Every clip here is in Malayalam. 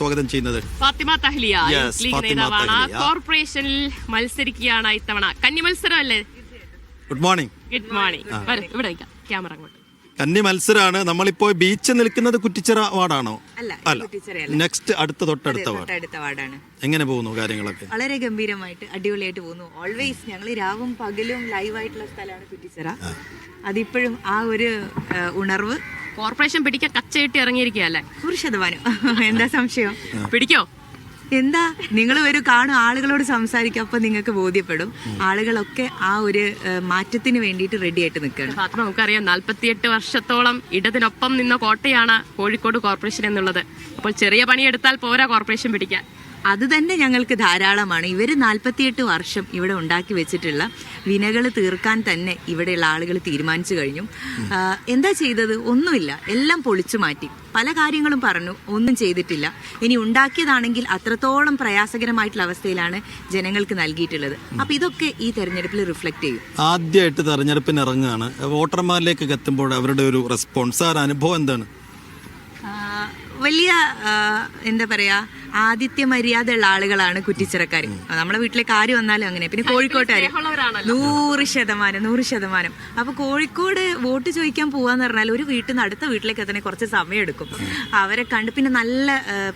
സ്വാഗതം ചെയ്യുന്നത്. Fathima Thahliya Yes, youth league Fathima നേതാവാണ്. തഹ്ലിയ. കോർപ്പറേഷനിൽ മത്സരിക്കുകയാണ് ഇത്തവണ. കന്നി മത്സരമല്ലേ? ഗുഡ് മോർണിംഗ് ഗുഡ് മോർണിംഗ് വരൂ ഇവിടെ ക്യാമറ അങ്ങോട്ട്. കന്നി മത്സരമാണ് നമ്മളിപ്പോ ബീച്ച് നിൽക്കുന്നത് കുറ്റിച്ചിറ വാർഡാണോ? അല്ല, കുറ്റിച്ചിറയല്ല. നെക്സ്റ്റ് അടുത്ത തൊട്ടടുത്ത വാർഡ്. തൊട്ടടുത്ത വാർഡാണ്. എങ്ങനെ പോകുന്നു കാര്യങ്ങളൊക്കെ? വളരെ ഗംഭീരമായിട്ട് അടിപൊളിയായിട്ട് പോകുന്നു. ഓൾവേസ് ഞങ്ങൾ രാവും പകലും ലൈവ് ആയിട്ടുള്ള സ്ഥലമാണ് കുറ്റിച്ചിറ. അതിപ്പോഴും ആ ഒരു ആ, ഉണർവ് കോർപ്പറേഷൻ പിടിക്കാൻ കച്ചയിട്ട് ഇറങ്ങിയിരിക്കുകയല്ലേ നൂറ് ശതമാനം. എന്താ സംശയം? പിടിക്കോ? എന്താ? നിങ്ങൾ വരും കാണും ആളുകളോട് സംസാരിക്കും അപ്പൊ നിങ്ങൾക്ക് ബോധ്യപ്പെടും. ആളുകളൊക്കെ ആ ഒരു മാറ്റത്തിന് വേണ്ടിയിട്ട് റെഡി ആയിട്ട് നിൽക്കുകയാണ്. ഫാത്തിമ നമുക്കറിയാം നാല്പത്തിയെട്ട് വർഷത്തോളം ഇടതിനൊപ്പം നിന്ന കോട്ടയാണ് കോഴിക്കോട് കോർപ്പറേഷൻ എന്നുള്ളത്. അപ്പോൾ ചെറിയ പണി എടുത്താൽ പോരാ കോർപ്പറേഷൻ പിടിക്കാൻ. അത് തന്നെ ഞങ്ങൾക്ക് ധാരാളമാണ്. ഇവർ നാൽപ്പത്തിയെട്ട് വർഷം ഇവിടെ ഉണ്ടാക്കി വെച്ചിട്ടുള്ള വിനകൾ തീർക്കാൻ തന്നെ ഇവിടെയുള്ള ആളുകൾ തീരുമാനിച്ചു കഴിഞ്ഞു. എന്താ ചെയ്തത്? ഒന്നുമില്ല. എല്ലാം പൊളിച്ചു മാറ്റി. പല കാര്യങ്ങളും പറഞ്ഞു. ഒന്നും ചെയ്തിട്ടില്ല. ഇനി ഉണ്ടാക്കിയതാണെങ്കിൽ അത്രത്തോളം പ്രയാസകരമായിട്ടുള്ള അവസ്ഥയിലാണ് ജനങ്ങൾക്ക് നൽകിയിട്ടുള്ളത്. അപ്പൊ ഇതൊക്കെ ഈ തെരഞ്ഞെടുപ്പിൽ റിഫ്ലക്ട് ചെയ്യും. ആദ്യമായിട്ട് തെരഞ്ഞെടുപ്പിന് ഇറങ്ങുകയാണ് വോട്ടർമാരിലേക്ക് എത്തുമ്പോൾ അവരുടെ ഒരു റെസ്പോൺസ് ആ അനുഭവം എന്താണ്? വലിയ എന്താ പറയാ ആദിത്യ മര്യാദയുള്ള ആളുകളാണ് കുറ്റിച്ചിറക്കാർ നമ്മുടെ വീട്ടിലേക്ക് ആര് വന്നാലും അങ്ങനെ. പിന്നെ കോഴിക്കോട്ടുകാർ നൂറ് ശതമാനം നൂറ് ശതമാനം. അപ്പൊ കോഴിക്കോട് വോട്ട് ചോദിക്കാൻ പോവാന്ന് പറഞ്ഞാൽ ഒരു വീട്ടിൽ നിന്ന് അടുത്ത വീട്ടിലേക്ക് എത്തണേ കുറച്ച് സമയം എടുക്കും. അവരെ കണ്ട് പിന്നെ നല്ല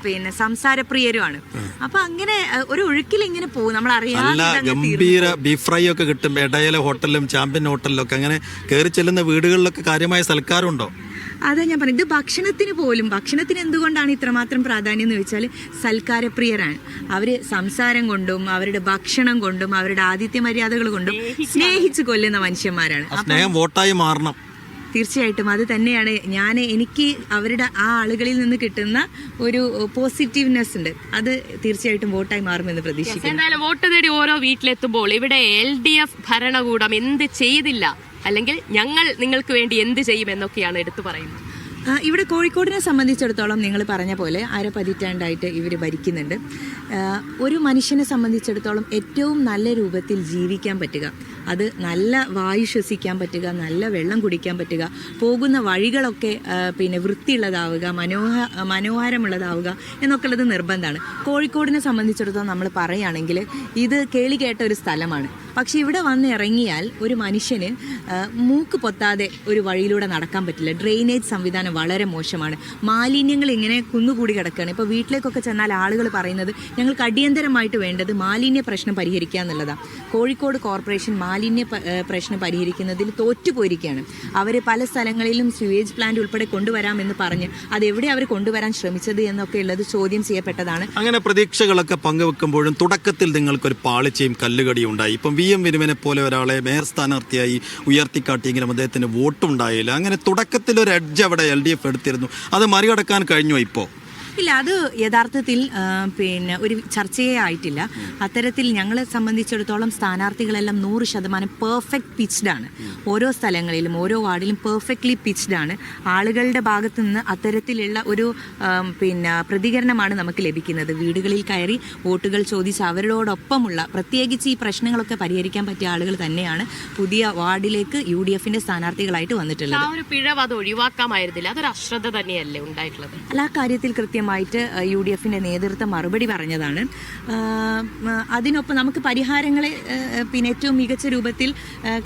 പിന്നെ സംസാരപ്രിയരുമാണ്. അപ്പൊ അങ്ങനെ ഒരു ഒഴുക്കിൽ ഇങ്ങനെ പോകും. നമ്മൾ അറിയാതെ തീർന്നു ഗംഭീര ബീഫ് ഫ്രൈ ഒക്കെ കിട്ടും. ഇടയിലെ ഹോട്ടലിലും ചാമ്പ്യൻ ഹോട്ടലിലും ഒക്കെ അങ്ങനെ കയറി ചെല്ലുന്ന വീടുകളിലൊക്കെ കാര്യമായ സൽക്കാരമുണ്ടോ അതാ ഞാൻ പറഞ്ഞത് ഇത് ഭക്ഷണത്തിന് പോലും ഭക്ഷണത്തിന് എന്തുകൊണ്ടാണ് ഇത്രമാത്രം പ്രാധാന്യം എന്ന് ചോദിച്ചാൽ സൽക്കാരപ്രിയരാണ്. അവർ സംസാരം കൊണ്ടും അവരുടെ ഭക്ഷണം കൊണ്ടും അവരുടെ ആതിഥ്യ മര്യാദകൾ കൊണ്ടും സ്നേഹിച്ച് കൊല്ലുന്ന മനുഷ്യന്മാരാണ്. സ്നേഹം വോട്ടായി മാറണം. തീർച്ചയായിട്ടും അത് തന്നെയാണ് ഞാൻ എനിക്ക് അവരുടെ ആ ആളുകളിൽ നിന്ന് കിട്ടുന്ന ഒരു പോസിറ്റീവ്നെസ് ഉണ്ട്. അത് തീർച്ചയായിട്ടും വോട്ടായി മാറുമെന്ന് പ്രതീക്ഷിക്കുന്നു. എന്തായാലും വോട്ട് തേടി ഓരോ വീട്ടിലെത്തുമ്പോൾ ഇവിടെ എൽ ഡി എഫ് ഭരണകൂടം എന്ത് ചെയ്തില്ല? അല്ലെങ്കിൽ ഞങ്ങൾ നിങ്ങൾക്ക് വേണ്ടി എന്ത് ചെയ്യും എന്നൊക്കെയാണ് എടുത്തു പറയുന്നത്. ഇവിടെ കോഴിക്കോടിനെ സംബന്ധിച്ചിടത്തോളം നിങ്ങൾ പറഞ്ഞ പോലെ അര പതിറ്റാണ്ടായിട്ട് ഇവർ ഭരിക്കുന്നുണ്ട് ഒരു മനുഷ്യനെ സംബന്ധിച്ചിടത്തോളം ഏറ്റവും നല്ല രൂപത്തിൽ ജീവിക്കാൻ പറ്റുക. അത് നല്ല വായു ശ്വസിക്കാൻ പറ്റുക നല്ല വെള്ളം കുടിക്കാൻ പറ്റുക പോകുന്ന വഴികളൊക്കെ പിന്നെ വൃത്തിയുള്ളതാവുക മനോഹ മനോഹരമുള്ളതാവുക എന്നൊക്കെയുള്ളത് നിർബന്ധമാണ്. കോഴിക്കോടിനെ സംബന്ധിച്ചിടത്തോളം നമ്മൾ പറയുകയാണെങ്കിൽ ഇത് കേളി കേട്ട ഒരു സ്ഥലമാണ്. പക്ഷേ ഇവിടെ വന്ന് ഇറങ്ങിയാൽ ഒരു മനുഷ്യന് മൂക്ക് പൊത്താതെ ഒരു വഴിയിലൂടെ നടക്കാൻ പറ്റില്ല. ഡ്രെയിനേജ് സംവിധാനം വളരെ മോശമാണ്. മാലിന്യങ്ങൾ ഇങ്ങനെ കുന്നുകൂടി കിടക്കുകയാണ്. ഇപ്പോൾ വീട്ടിലേക്കൊക്കെ ചെന്നാൽ ആളുകൾ പറയുന്നത് ഞങ്ങൾക്ക് അടിയന്തരമായിട്ട് വേണ്ടത് മാലിന്യ പ്രശ്നം പരിഹരിക്കുക എന്നുള്ളതാണ്. കോഴിക്കോട് കോർപ്പറേഷൻ മാലിന്യ പ്രശ്നം പരിഹരിക്കുന്നതിൽ തോറ്റുപോയിരിക്കുകയാണ്. അവർ പല സ്ഥലങ്ങളിലും സ്യൂവേജ് പ്ലാന്റ് ഉൾപ്പെടെ കൊണ്ടുവരാമെന്ന് പറഞ്ഞ് അതെവിടെ അവർ കൊണ്ടുവരാൻ ശ്രമിച്ചത് എന്നൊക്കെ ഉള്ളത് ചോദ്യം ചെയ്യപ്പെട്ടതാണ്. അങ്ങനെ പ്രതീക്ഷകളൊക്കെ പങ്കുവെക്കുമ്പോഴും തുടക്കത്തിൽ നിങ്ങൾക്കൊരു പാളിച്ചയും കല്ലുകടിയും ഉണ്ടായി. ഇപ്പം വി എം വിനുവിനെ പോലെ ഒരാളെ മേയർ സ്ഥാനാർത്ഥിയായി ഉയർത്തിക്കാട്ടിയെങ്കിലും അദ്ദേഹത്തിന് വോട്ടുണ്ടായില്ല. അങ്ങനെ തുടക്കത്തിൽ ഒരു എഡ്ജ് അവിടെ എൽ ഡി എഫ് എടുത്തിരുന്നു. അത് മറികടക്കാൻ കഴിഞ്ഞോ ഇപ്പോൾ ഇല്ല അത് യഥാർത്ഥത്തിൽ പിന്നെ ഒരു ചർച്ചയേ ആയിട്ടില്ല. അത്തരത്തിൽ ഞങ്ങളെ സംബന്ധിച്ചിടത്തോളം സ്ഥാനാർത്ഥികളെല്ലാം നൂറ് ശതമാനം പെർഫെക്റ്റ് പിച്ച്ഡ് ആണ്. ഓരോ സ്ഥലങ്ങളിലും ഓരോ വാർഡിലും പെർഫെക്റ്റ്ലി പിച്ച്ഡ് ആണ്. ആളുകളുടെ ഭാഗത്തു നിന്ന് അത്തരത്തിലുള്ള ഒരു പിന്നെ പ്രതികരണമാണ് നമുക്ക് ലഭിക്കുന്നത്. വീടുകളിൽ കയറി വോട്ടുകൾ ചോദിച്ച് അവരോടൊപ്പമുള്ള പ്രത്യേകിച്ച് ഈ പ്രശ്നങ്ങളൊക്കെ പരിഹരിക്കാൻ പറ്റിയ ആളുകൾ തന്നെയാണ് പുതിയ വാർഡിലേക്ക് യു ഡി എഫിന്റെ സ്ഥാനാർത്ഥികളായിട്ട് വന്നിട്ടുള്ളത്. ആ ഒരു പിഴവ് അത് ഒഴിവാക്കാമായിരുന്നില്ല. അതൊരു അശ്രദ്ധ തന്നെയല്ലേ ഉണ്ടായിട്ടുള്ളത്? അല്ല ആ കാര്യത്തിൽ കൃത്യമായിട്ട് യു ഡി എഫിന്റെ നേതൃത്വം മറുപടി പറഞ്ഞതാണ്. അതിനൊപ്പം നമുക്ക് പരിഹാരങ്ങളെ പിന്നെ ഏറ്റവും മികച്ച രൂപത്തിൽ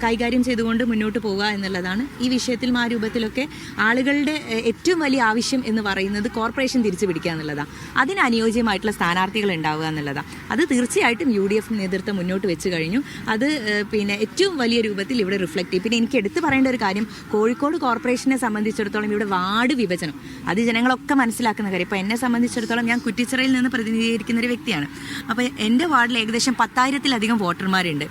കൈകാര്യം ചെയ്തുകൊണ്ട് മുന്നോട്ട് പോവുക എന്നുള്ളതാണ്. ഈ വിഷയത്തിൽ ആ രൂപത്തിലൊക്കെ ആളുകളുടെ ഏറ്റവും വലിയ ആവശ്യം എന്ന് പറയുന്നത് കോർപ്പറേഷൻ തിരിച്ചു പിടിക്കുക എന്നുള്ളതാണ് അതിന് അനുയോജ്യമായിട്ടുള്ള സ്ഥാനാർത്ഥികൾ ഉണ്ടാവുക എന്നുള്ളതാണ് അത് തീർച്ചയായിട്ടും യു ഡി എഫ് നേതൃത്വം മുന്നോട്ട് വെച്ച് കഴിഞ്ഞു. അത് പിന്നെ ഏറ്റവും വലിയ രൂപത്തിൽ ഇവിടെ റിഫ്ലക്റ്റ് ചെയ്യും. പിന്നെ എനിക്ക് എടുത്തു പറയേണ്ട ഒരു കാര്യം കോഴിക്കോട് കോർപ്പറേഷനെ സംബന്ധിച്ചിടത്തോളം ഇവിടെ വാർഡ് വിഭജനം. അത് ജനങ്ങളൊക്കെ മനസ്സിലാക്കുന്ന കാര്യം. ഇപ്പോൾ എന്നെ സംബന്ധിച്ചിടത്തോളം ഞാൻ കുറ്റിച്ചിറയിൽ നിന്ന് പ്രതിനിധീകരിക്കുന്ന ഒരു വ്യക്തിയാണ്. അപ്പോൾ എന്റെ വാർഡിൽ ഏകദേശം പത്തായിരത്തിലധികം വോട്ടർമാരുണ്ട്.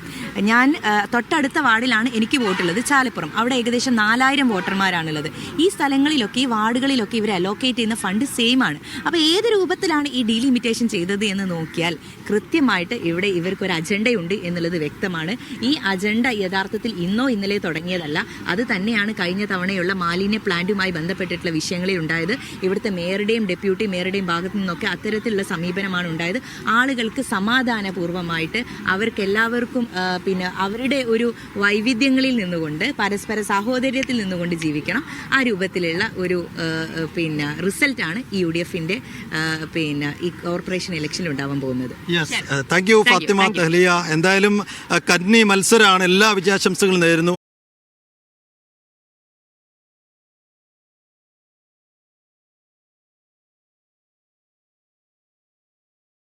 ഞാൻ തൊട്ടടുത്ത വാർഡിലാണ് എനിക്ക് വോട്ടുള്ളത് ചാലപ്പുറം. അവിടെ ഏകദേശം നാലായിരം വോട്ടർമാരാണുള്ളത്. ഈ സ്ഥലങ്ങളിലൊക്കെ ഈ വാർഡുകളിലൊക്കെ ഇവർ അലോക്കേറ്റ് ചെയ്യുന്ന ഫണ്ട് സെയിം ആണ്. അപ്പോൾ ഏത് രൂപത്തിലാണ് ഈ ഡീലിമിറ്റേഷൻ ചെയ്തത് എന്ന് നോക്കിയാൽ കൃത്യമായിട്ട് ഇവിടെ ഇവർക്കൊരു അജണ്ടയുണ്ട് എന്നുള്ളത് വ്യക്തമാണ്. ഈ അജണ്ട യഥാർത്ഥത്തിൽ ഇന്നോ ഇന്നലെ തുടങ്ങിയതല്ല. അത് തന്നെയാണ് കഴിഞ്ഞ തവണയുള്ള മാലിന്യ പ്ലാന്റുമായി ബന്ധപ്പെട്ടിട്ടുള്ള വിഷയങ്ങളിൽ ഉണ്ടായത്. ഇവിടുത്തെ മേയറുടെയും ഡെപ്യൂട്ടി മേയറുടെയും ഭാഗത്തു നിന്നൊക്കെ അത്തരത്തിലുള്ള സമീപനമാണ് ഉണ്ടായത്. ആളുകൾക്ക് സമാധാനപൂർവമായിട്ട് അവർക്കെല്ലാവർക്കും പിന്നെ അവരുടെ ഒരു വൈവിധ്യങ്ങളിൽ നിന്നുകൊണ്ട് പരസ്പര സാഹോദര്യത്തിൽ നിന്നുകൊണ്ട് ജീവിക്കണം. ആ രൂപത്തിലുള്ള ഒരു പിന്നെ റിസൾട്ടാണ് ഈ യു ഡി എഫിന്റെ പിന്നെ ഈ കോർപ്പറേഷൻ ഇലക്ഷനിൽ ഉണ്ടാവാൻ പോകുന്നത്. Thank you Fathima Thahliya. എന്തായാലും കന്നി മത്സരമാണ് എല്ലാ വിജയാശംസകളും നേരുന്നു.